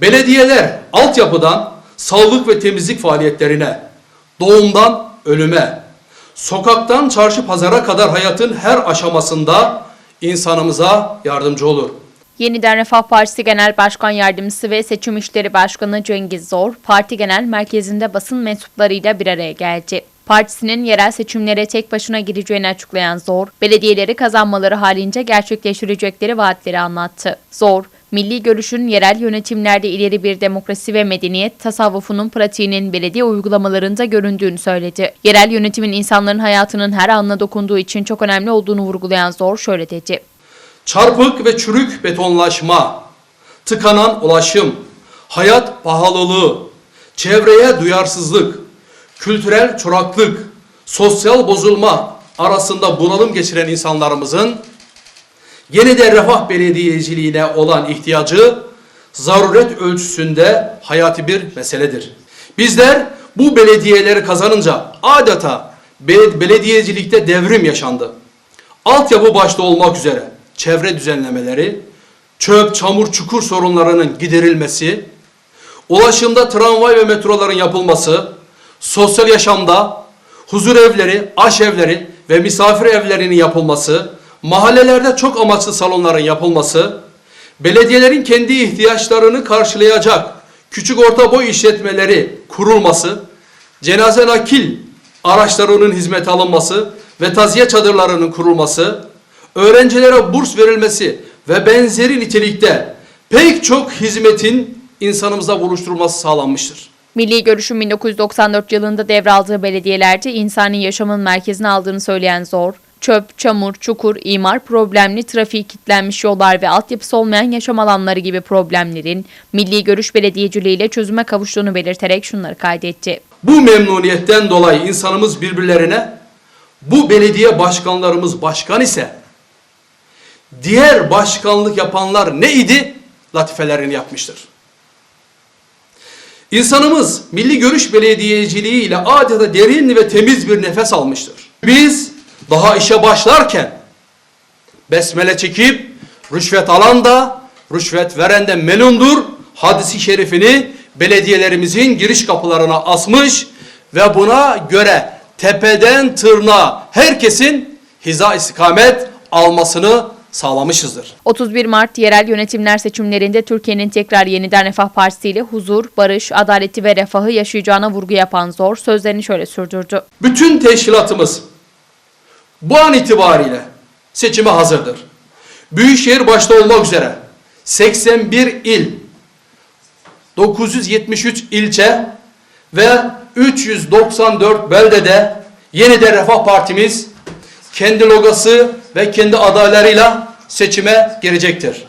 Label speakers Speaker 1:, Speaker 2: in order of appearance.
Speaker 1: Belediyeler altyapıdan sağlık ve temizlik faaliyetlerine, doğumdan ölüme, sokaktan çarşı pazara kadar hayatın her aşamasında insanımıza yardımcı olur.
Speaker 2: Yeniden Refah Partisi Genel Başkan Yardımcısı ve Seçim İşleri Başkanı Cengiz Zor, parti genel merkezinde basın mensuplarıyla bir araya geldi. Partisinin yerel seçimlere tek başına gireceğini açıklayan Zor, belediyeleri kazanmaları halince gerçekleştirecekleri vaatleri anlattı. Zor, milli görüşün yerel yönetimlerde ileri bir demokrasi ve medeniyet tasavvufunun pratiğinin belediye uygulamalarında göründüğünü söyledi. Yerel yönetimin insanların hayatının her anına dokunduğu için çok önemli olduğunu vurgulayan Zor şöyle dedi.
Speaker 1: Çarpık ve çürük betonlaşma, tıkanan ulaşım, hayat pahalılığı, çevreye duyarsızlık, kültürel çoraklık, sosyal bozulma arasında bunalım geçiren insanlarımızın yeniden refah belediyeciliğine olan ihtiyacı zaruret ölçüsünde hayati bir meseledir. Bizler bu belediyeleri kazanınca adeta be- belediyecilikte devrim yaşandı. Altyapı başta olmak üzere çevre düzenlemeleri, çöp, çamur, çukur sorunlarının giderilmesi, ulaşımda tramvay ve metroların yapılması, sosyal yaşamda huzur evleri, aş evleri ve misafir evlerinin yapılması, mahallelerde çok amaçlı salonların yapılması, belediyelerin kendi ihtiyaçlarını karşılayacak küçük orta boy işletmeleri kurulması, cenaze nakil araçlarının hizmete alınması ve taziye çadırlarının kurulması, öğrencilere burs verilmesi ve benzeri nitelikte pek çok hizmetin insanımıza buluşturulması sağlanmıştır.
Speaker 2: Milli Görüş'ün 1994 yılında devraldığı belediyelerde insani yaşamın merkezine aldığını söyleyen Zor, çöp, çamur, çukur, imar problemli, trafik kilitlenmiş yollar ve altyapısı olmayan yaşam alanları gibi problemlerin Milli Görüş belediyeciliğiyle çözüme kavuştuğunu belirterek şunları kaydetti.
Speaker 1: Bu memnuniyetten dolayı insanımız birbirlerine bu belediye başkanlarımız başkan ise diğer başkanlık yapanlar neydi? Latifelerini yapmıştır. İnsanımız milli görüş belediyeciliği ile adeta derin ve temiz bir nefes almıştır. Biz daha işe başlarken besmele çekip rüşvet alan da rüşvet veren de melundur hadisi şerifini belediyelerimizin giriş kapılarına asmış ve buna göre tepeden tırnağa herkesin hiza istikamet almasını sağlamışızdır.
Speaker 2: 31 Mart yerel yönetimler seçimlerinde Türkiye'nin tekrar yeniden Refah Partisi ile huzur, barış, adaleti ve refahı yaşayacağına vurgu yapan Zor sözlerini şöyle sürdürdü.
Speaker 1: Bütün teşkilatımız bu an itibariyle seçime hazırdır. Büyükşehir başta olmak üzere 81 il, 973 ilçe ve 394 beldede yeniden Refah Partimiz kendi logosu ve kendi adaylarıyla seçime girecektir.